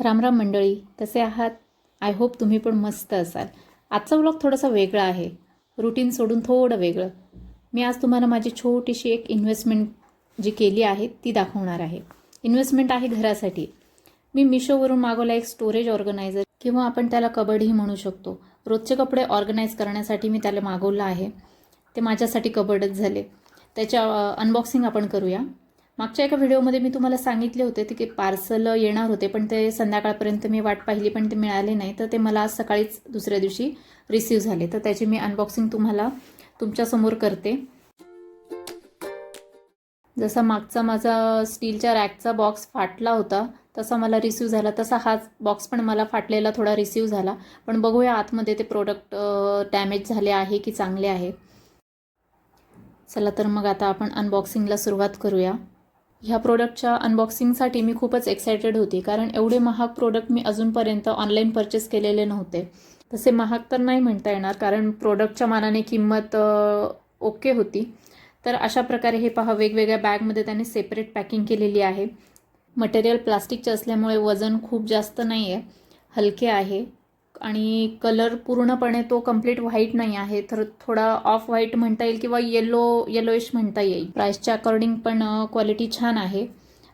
रामराम मंडळी कसे आहात? आय होप तुम्ही पण मस्त असाल. आजचा व्लॉग थोडासा वेगळा आहे. रुटीन सोडून थोडं वेगळं. मी आज तुम्हाला माझी छोटीशी एक इन्व्हेस्टमेंट जी केली आहे ती दाखवणार आहे. इन्व्हेस्टमेंट आहे घरासाठी. मी मिशोवरून मागवला एक स्टोरेज ऑर्गनायझर किंवा आपण त्याला कबडही म्हणू शकतो. रोजचे कपडे ऑर्गनाईज करण्यासाठी मी त्याला मागवलं आहे. ते माझ्यासाठी कबडच झाले. त्याच्या अनबॉक्सिंग आपण करूया. मागच्या एका व्हिडिओमध्ये मी तुम्हाला सांगितले होते ते की पार्सल येणार होते पण ते संध्याकाळपर्यंत मी वाट पाहिली पण ते मिळाले नाही. तर ते मला आज सकाळीच दुसऱ्या दिवशी रिसीव्ह झाले. तर त्याची मी अनबॉक्सिंग तुम्हाला तुमच्यासमोर करते. जसा मागचा माझा स्टीलच्या रॅकचा बॉक्स फाटला होता तसा मला रिसीव झाला. तसा हाच बॉक्स पण मला फाटलेला थोडा रिसीव झाला. पण बघूया आतमध्ये ते प्रोडक्ट डॅमेज झाले आहे की चांगले आहे. चला तर मग आता आपण अनबॉक्सिंगला सुरुवात करूया. ह्या प्रोडक्टच्या अनबॉक्सिंगसाठी मी खूपच एक्सायटेड होती. कारण एवढे महाग प्रोडक्ट मी अजूनपर्यंत ऑनलाईन परचेस केलेले नव्हते. तसे महाग तर नाही म्हणता येणार कारण प्रोडक्टच्या मानाने किंमत ओके होती. तर अशा प्रकारे हे पहा वेगवेगळ्या बॅगमध्ये त्याने सेपरेट पॅकिंग केलेली आहे. मटेरियल प्लास्टिकचे असल्यामुळे वजन खूप जास्त नाही आहे हलके आहे. आणि कलर पूर्णपणे तो कंप्लीट व्हाईट नाही आहे. तर थोडा ऑफ व्हाईट म्हणता येईल किंवा येलो येलोइश म्हणता येईल. प्राईसच्या अकॉर्डिंग पण क्वालिटी छान आहे.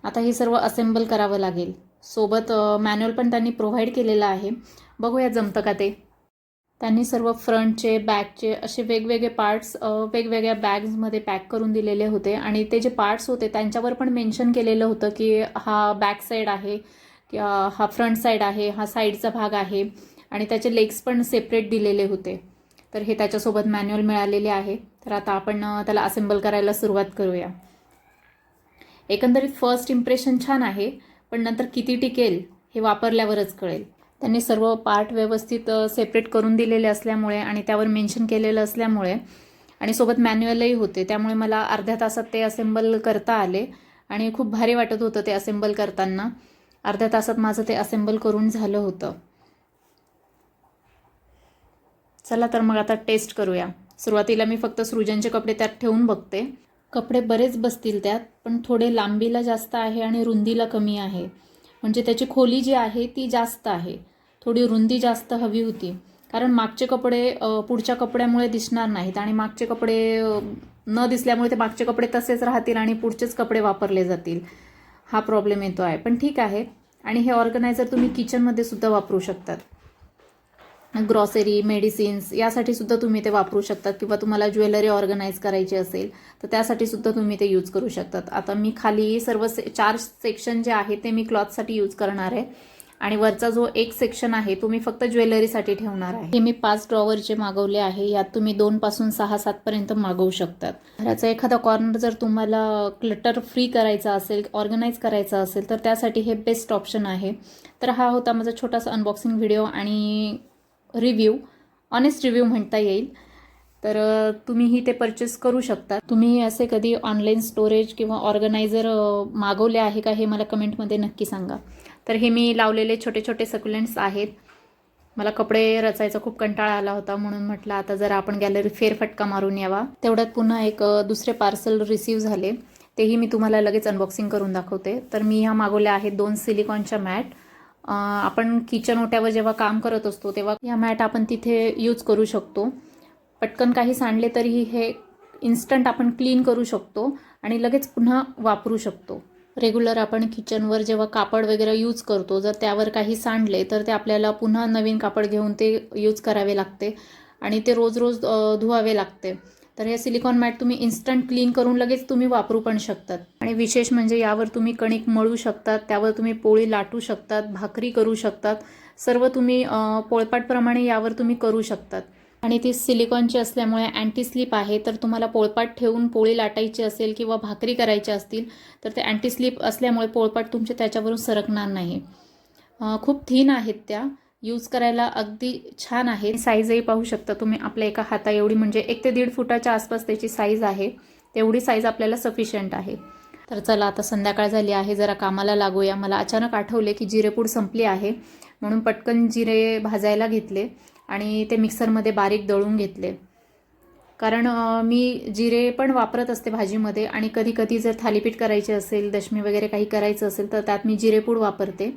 आता हे सर्व असेंबल करावं लागेल. सोबत मॅन्युअल पण त्यांनी प्रोव्हाइड केलेलं आहे. बघूया जमतं का ते. त्यांनी सर्व फ्रंटचे बॅकचे असे वेगवेगळे पार्ट्स वेगवेगळ्या बॅग्समध्ये पॅक करून दिलेले होते. आणि ते जे पार्ट्स होते त्यांच्यावर पण मेन्शन केलेलं होतं की हा बॅक साईड आहे किंवा हा फ्रंट साईड आहे हा साईडचा भाग आहे. आणि त्याचे लेग्स पण सेपरेट दिलेले होते. तर हे त्याच्यासोबत मॅन्युअल मिळालेले आहे. तर आता आपण त्याला असेंबल करायला सुरुवात करूया. एकंदरीत फर्स्ट इम्प्रेशन छान आहे पण नंतर किती टिकेल हे वापरल्यावरच कळेल. त्यांनी सर्व पार्ट व्यवस्थित सेपरेट करून दिलेले असल्यामुळे आणि त्यावर मेन्शन केलेलं असल्यामुळे आणि सोबत मॅन्युअलही होते. त्यामुळे मला अर्ध्या तासात ते असेंबल करता आले आणि खूप भारी वाटत होतं ते असेंबल करताना. अर्ध्या तासात माझं ते असेंबल करून झालं होतं. चला तर मग आता टेस्ट करूया. सुरुवातीला मी फक्त सृजनचे कपडे त्यात ठेवून बघते. कपडे बरेच बसतील त्यात पण थोडे लांबीला जास्त आहे आणि रुंदीला कमी आहे. म्हणजे त्याची खोली जी आहे ती जास्त आहे. थोडी रुंदी जास्त हवी होती. कारण मागचे कपडे पुढच्या कपड्यामुळे दिसणार नाहीत आणि मागचे कपडे न दिसल्यामुळे ते मागचे कपडे तसेच राहतील आणि पुढचेच कपडे वापरले जातील. हा प्रॉब्लेम येतो आहे. पण ठीक आहे. आणि हे ऑर्गनायझर तुम्ही किचनमध्ये सुद्धा वापरू शकतात. ग्रॉसरी मेडिसिन्स यासाठी सुद्धा तुम्ही ते वापरू शकतात किंवा तुम्हाला ज्वेलरी ऑर्गनाईज करायची असेल तर त्यासाठी सुद्धा तुम्ही ते यूज करू शकतात. आता मी खाली सर्व से चार सेक्शन जे आहे ते मी क्लॉथसाठी यूज करणार आहे. आणि वरचा जो एक सेक्शन आहे तो मी फक्त ज्वेलरीसाठी ठेवणार आहे. हे मी पाच ड्रॉवर जे मागवले आहे. यात तुम्ही दोन पासून सहा सात पर्यंत मागवू शकतात. घराचा एखादा कॉर्नर जर तुम्हाला क्लटर फ्री करायचा असेल ऑर्गनाईज करायचा असेल तर त्यासाठी हे बेस्ट ऑप्शन आहे. तर हा होता माझा छोटासा अनबॉक्सिंग व्हिडिओ आणि रिव्ह्यू ऑनेस्ट रिव्ह्यू म्हणता येईल. तर तुम्हीही ते परचेस करू शकता. तुम्ही असे कधी ऑनलाईन स्टोरेज किंवा ऑर्गनायझर मागवले आहे का हे मला कमेंटमध्ये नक्की सांगा. तर हे मी लावलेले छोटे छोटे सकुलेंट्स आहेत. मला कपडे रचायचा खूप कंटाळा आला होता म्हणून म्हटलं आता जर आपण गॅलरी फेरफटका मारून यावा. तेवढ्यात पुन्हा एक दुसरे पार्सल रिसीव्ह झाले. तेही मी तुम्हाला लगेच अनबॉक्सिंग करून दाखवते. तर मी ह्या मागवल्या आहेत दोन सिलिकॉनच्या मॅट. आपण किचन ओट्यावर जेव्हा काम करत असतो तेव्हा या मॅट आपण तिथे यूज करू शकतो. पटकन काही सांडले तरीही हे इन्स्टंट आपण क्लीन करू शकतो आणि लगेच पुन्हा वापरू शकतो. रेग्युलर आपण किचनवर जेव्हा कापड वगैरे यूज करतो जर त्यावर काही सांडले तर ते आपल्याला पुन्हा नवीन कापड घेऊन ते यूज करावे लागते आणि ते रोज रोज धुवावे लागते. तर हे सिलिकॉन मॅट तुम्ही इन्स्टंट क्लीन करून लगेच तुम्ही वापरू पण शकतात. आणि विशेष म्हणजे यावर तुम्ही कणिक मळू शकतात त्यावर तुम्ही पोळी लाटू शकतात भाकरी करू शकतात सर्व तुम्ही पोळपाटप्रमाणे यावर तुम्ही करू शकतात. आणि ती सिलिकॉनची असल्यामुळे अँटी स्लिप आहे तर तुम्हाला पोळपाट ठेवून पोळी लाटायची असेल किंवा भाकरी करायची असतील तर ते अँटी स्लिप असल्यामुळे पोळपाट तुमचे त्याच्यावरून सरकणार नाही. खूप थीन आहेत त्या. यूज करायला अगदी छान आहे. साईजही पाहू शकता तुम्ही आपल्या एका हाता एवढी म्हणजे एक ते दीड फुटाच्या आसपास त्याची साईज आहे. तेवढी साईज आपल्याला सफिशियंट आहे. तर चला आता संध्याकाळ झाली आहे जरा कामाला लागूया. मला अचानक आठवले की जिरेपूड संपली आहे म्हणून पटकन जिरे भाजायला घेतले आणि ते मिक्सरमध्ये बारीक दळून घेतले. कारण मी जिरे पण वापरत असते भाजीमध्ये आणि कधी कधी जर थालीपीठ करायचे असेल दशमी वगैरे काही करायचं असेल तर त्यात मी जिरेपूड वापरते.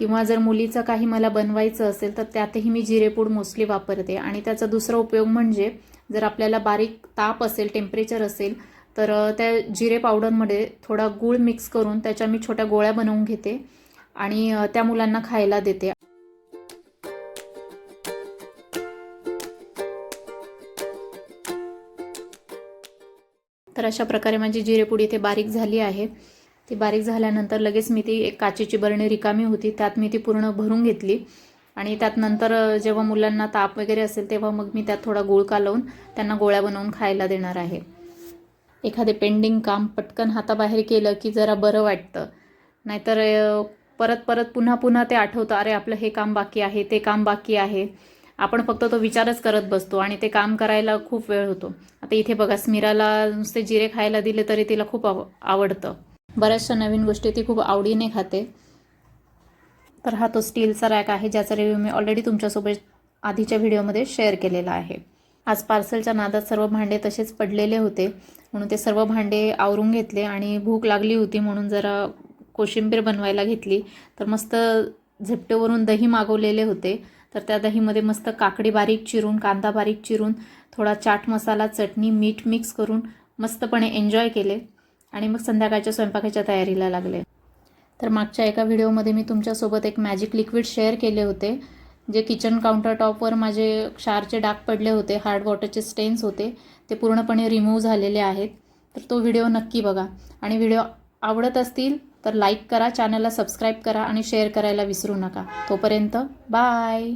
किंवा जर मुलीचं काही मला बनवायचं असेल तर त्यातही मी जिरेपूड मोस्टली वापरते. आणि त्याचा दुसरा उपयोग म्हणजे जर आपल्याला बारीक ताप असेल टेम्परेचर असेल तर त्या जिरे पावडरमध्ये थोडा गूळ मिक्स करून त्याच्या मी छोट्या गोळ्या बनवून घेते आणि त्या मुलांना खायला देते. तर अशा प्रकारे माझी जिरेपुडी इथे बारीक झाली आहे. ती बारीक झाल्यानंतर लगेच मी ती एक काचेची बरणी रिकामी होती. त्यात मी ती पूर्ण भरून घेतली. आणि त्यात नंतर जेव्हा मुलांना ताप वगैरे असेल तेव्हा मग मी त्यात थोडा गुळ कालवून त्यांना गोळ्या बनवून खायला देणार आहे. एखादे पेंडिंग काम पटकन हाताबाहेर केलं की जरा बरं वाटतं. नाहीतर परत परत पुन्हा पुन्हा ते आठवतं अरे आपलं हे काम बाकी आहे ते काम बाकी आहे. आपण फक्त तो विचारच करत बसतो आणि ते काम करायला खूप वेळ होतो. आता इथे बघा स्मिराला नुसते जिरे खायला दिले तरी तिला खूप आव आवडतं. बऱ्याचशा नवीन गोष्टी ती खूप आवडीने खाते. तर हा तो स्टीलचा रॅक आहे ज्याचा रिव्ह्यू मी ऑलरेडी तुमच्यासोबत आधीच्या व्हिडिओमध्ये शेअर केलेला आहे. आज पार्सलच्या नादात सर्व भांडे तसेच पडलेले होते म्हणून ते सर्व भांडे आवरून घेतले आणि भूक लागली होती म्हणून जरा कोशिंबीर बनवायला घेतली. तर मस्त झेपटेवरून दही मागवलेले होते. तर त्या दहीमध्ये मस्त काकडी बारीक चिरून कांदा बारीक चिरून थोडा चाट मसाला चटणी मीठ मिक्स करून मस्तपणे एन्जॉय केले. आणि मग संध्याकाळच्या स्वयंपाकाच्या तयारीला लागले. तर मागच्या एका व्हिडिओमध्ये मी तुमच्यासोबत एक मॅजिक लिक्विड शेअर केले होते जे किचन काउंटर टॉपवर माझे क्षारचे डाग पडले होते हार्ड वॉटरचे स्टेन्स होते ते पूर्णपणे रिमूव्ह झालेले आहेत. तर तो व्हिडिओ नक्की बघा. आणि व्हिडिओ आवडत असतील तर लाईक करा चॅनलला सबस्क्राईब करा आणि शेअर करायला विसरू नका. तोपर्यंत बाय